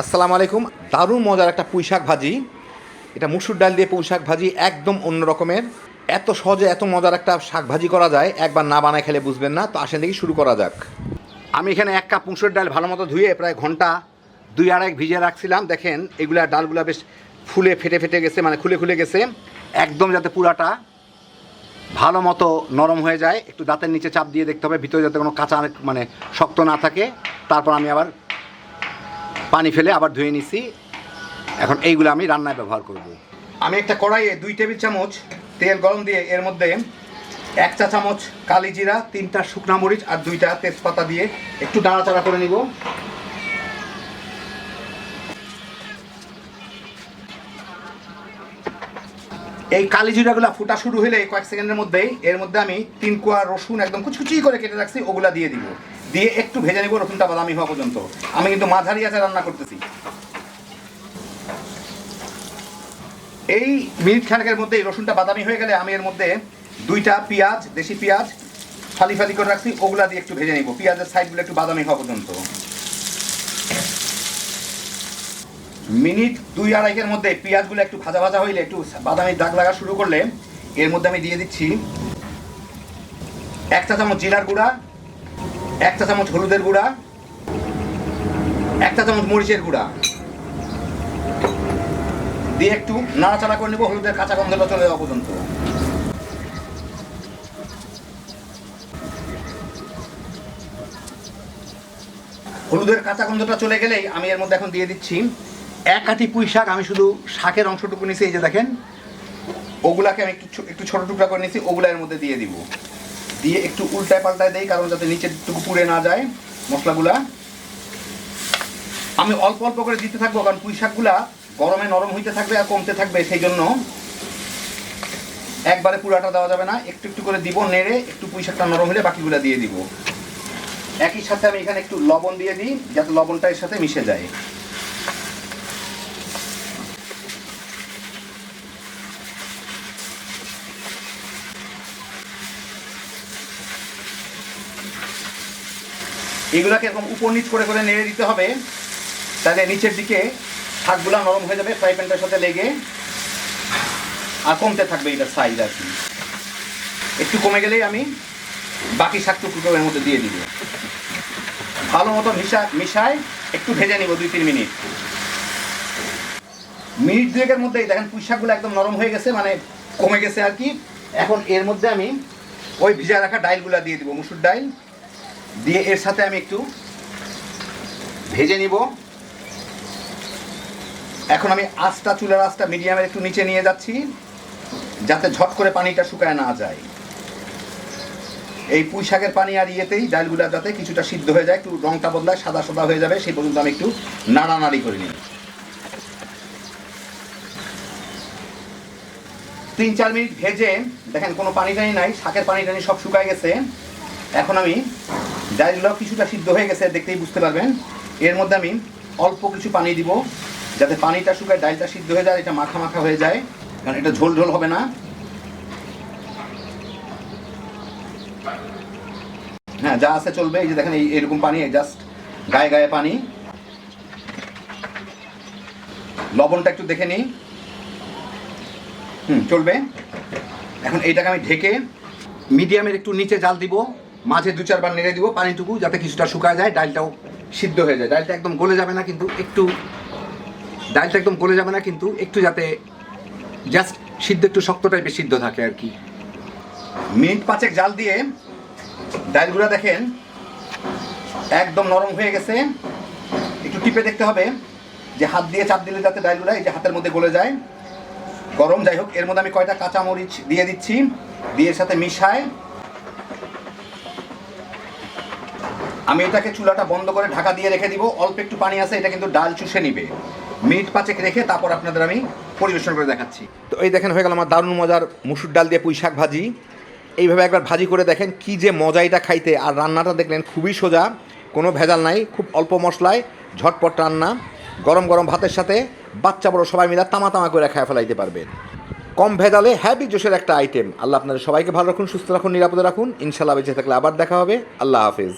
আসসালামু আলাইকুম। দারুণ মজার একটা পুঁই শাক ভাজি। এটা মুসুর ডাল দিয়ে পুঁই শাক ভাজি, একদম অন্য রকমের। এত সহজে এত মজার একটা শাক ভাজি করা যায়, একবার না বানায় খেলে বুঝবেন না। তো আসেন দেখি শুরু করা যাক। আমি এখানে এক কাপ মুসুর ডাল ভালো মতো ধুয়ে প্রায় ঘণ্টা দুই আড়াই ভিজিয়ে রাখছিলাম। দেখেন, এগুলা ডালগুলা বেশ ফুলে ফেটে ফেটে গেছে মানে খুলে খুলে গেছে। একদম যাতে পুরাটা ভালো মতো নরম হয়ে যায়। একটু দাঁতের নিচে চাপ দিয়ে দেখতে হবে, ভিতরে যাতে কোনো কাঁচা মানে শক্ত না থাকে। তারপর আমি আবার পানি ফেলে আবার ধুয়ে নিছি। এখন এইগুলো আমি রান্নায় ব্যবহার করব। আমি একটা কড়াইয়ে দুই টেবিল চামচ তেল গরম দিয়ে এর মধ্যে এক চা চামচ কালি জিরা, তিনটা শুকনা মরিচ আর দুইটা তেজপাতা দিয়ে একটু দাঁড়াচাড়া করে নিব। এই কালি জিরাগুলো ফুটা শুরু হলে কয়েক সেকেন্ডের মধ্যেই, এর মধ্যে আমি তিন কোয়া রসুন একদম কুচকুচি করে কেটে রাখছি, ওগুলা দিয়ে দিব। দিয়ে একটু ভেজে নিব রসুনটা বাদামি হওয়া পর্যন্ত। আমি কিন্তু মাঝারি আছে রান্না করতেছি। এই মিনিট খানেকের মধ্যে এই রসুনটা বাদামি হয়ে গেলে আমি এর মধ্যে দুইটা পেঁয়াজ, দেশি পেঁয়াজ ফালি ফালি করে রাখছি, ওগুলা দিয়ে একটু ভেজে নিব। পেঁয়াজের সাইডগুলো একটু বাদামি হওয়া পর্যন্ত। মিনিট দুই আড়াইকের মধ্যে পেঁয়াজগুলো একটু ভাজা ভাজা হইলে একটু বাদামি দাগ লাগা শুরু করলে এর মধ্যে আমি দিয়ে দিচ্ছি এক চা চামচ জিরার গুঁড়া, এক চা চামচ হলুদের গুঁড়া, এক চা চামচ মরিচের গুঁড়া। দিয়ে একটু নাড়াচাড়া করে নেব, হলুদের কাঁচা গন্ধটা চলে যাওয়া পর্যন্ত। হলুদের কাঁচা গন্ধটা চলে গেলেই আমি এর মধ্যে এখন দিয়ে দিচ্ছি এক আটি পুঁই শাক আমি শুধু শাকের অংশটুকু নিছি, এই যে দেখেন। ওগুলাকে আমি একটু একটু ছোট টুকরা করে নিছি, ওগুলা এর মধ্যে দিয়ে দিব। দিয়ে একটু উল্টায় পাল্টায় দেই, কারণ যাতে নিচের টুকু পুড়ে না যায় মশলাগুলা। আমি অল্প অল্প করে দিতে থাকব, কারণ পুঁই শাকগুলা গরমে নরম হইতে থাকবে আর কমতে থাকবে সেই জন্য একবারে পুরাটা দেওয়া যাবে না। একটু একটু করে দিব, নেড়ে একটু পুঁই শাকটা নরম হলে বাকিগুলা দিয়ে দিব। একই সাথে আমি এখানে একটু লবণ দিয়ে দিই, যাতে লবণটা এর সাথে মিশে যায়। এগুলাকে এরকম উপর নিচ করে করে নেড়ে দিতে হবে। তাহলে নিচের দিকে শাকগুলা নরম হয়ে যাবে ফ্রাই প্যানটার সাথে লেগে আর কমতে থাকবে এটার সাইজ আর কি। একটু কমে গেলেই আমি বাকি শাকটুকু এর মধ্যে দিয়ে দিব। ভালো মতো মিশা মিশায় একটু ভেজে নিব দুই, তিন মিনিট। মিনিট দুয়েকের মধ্যেই দেখেন পুঁই শাকগুলো একদম নরম হয়ে গেছে মানে কমে গেছে আর কি। এখন এর মধ্যে আমি ওই ভিজা রাখা ডাইলগুলা দিয়ে দিব, মুসুর ডাইল। দিয়ে এর সাথে আমি একটু ভেজে নিব। এখন আমি আঁচটা, চুলার আঁচটা মিডিয়ামের একটু নিচে নিয়ে যাচ্ছি, যাতে ঝট করে পানিটা শুকায় না যায়। এই পুঁই শাকের পানি আর ইয়েতেই, ডালগুলা যাতে কিছুটা সিদ্ধ হয়ে যায়, একটু রংটা বদলায়, সাদা সাদা হয়ে যাবে, সেই পর্যন্ত আমি একটু নাড়ানাড়ি করে নিই। তিন চার মিনিট ভেজে, দেখেন কোনো পানি টানি নাই, শাকের পানি টানি সব শুকায় গেছে। এখন আমি ডালগুলো কিছুটা সিদ্ধ হয়ে গেছে, দেখতেই বুঝতে পারবেন। এর মধ্যে আমি অল্প কিছু পানি দিব, যাতে পানিটা শুকায়, ডালটা সিদ্ধ হয়ে যায় এটা মাখা মাখা হয়ে যায়, কারণ এটা ঝোল ঝোল হবে না। হ্যাঁ যা আছে চলবে, এই যে দেখেন, এই এরকম পানি জাস্ট গায়ে গায়ে পানি। লবণটা একটু দেখে নিই। হুম, চলবে। এখন এইটাকে আমি ঢেকে মিডিয়ামের একটু নিচে জাল দিব। মাঝে দু চারবার নেড়ে দিব পানিটুকু যাতে কিছুটা শুকায় যায়, ডালটাও সিদ্ধ হয়ে যায়। ডালটা একদম গলে যাবে না কিন্তু একটু, ডালটা একদম গলে যাবে না কিন্তু একটু যাতে জাস্ট সিদ্ধ একটু শক্ত টাইপের সিদ্ধ থাকে আর কি। মিনিট পাঁচেক জাল দিয়ে ডালগুলো দেখেন, একদম নরম হয়ে গেছে। একটু টিপে দেখতে হবে যে হাত দিয়ে চাপ দিলে যাতে ডালগুলো এই যে হাতের মধ্যে গলে যায়। গরম যাই হোক, এর মধ্যে আমি কয়টা কাঁচা মরিচ দিয়ে দিচ্ছি। দিয়ে সাথে মিশায় আমি এটাকে চুলাটা বন্ধ করে ঢাকা দিয়ে রেখে দিব। অল্প একটু পানি আছে, এটা কিন্তু ডাল চুষে নিবে। মিনিট পাঁচেক রেখে তারপর আপনাদের আমি পরিবেশন করে দেখাচ্ছি। তো এই দেখেন হয়ে গেল আমার দারুণ মজার মুসুর ডাল দিয়ে পুঁই শাক ভাজি। এইভাবে একবার ভাজি করে দেখেন কি যে মজা এটা খাইতে। আর রান্নাটা দেখলেন খুবই সোজা, কোনো ভেজাল নাই, খুব অল্প মশলায় ঝটপট রান্না। গরম গরম ভাতের সাথে বাচ্চা বড় সবাই মিলে তামা তামা করে খায় ফেলাইতে পারবেন। কম ভেজালে হ্যাপি জোশের একটা আইটেম আল্লাহ আপনাদের সবাইকে ভালো রাখুন, সুস্থ রাখুন, নিরাপদে রাখুন। ইনশাল্লাহ বেঁচে থাকলে আবার দেখা হবে। আল্লাহ হাফিজ।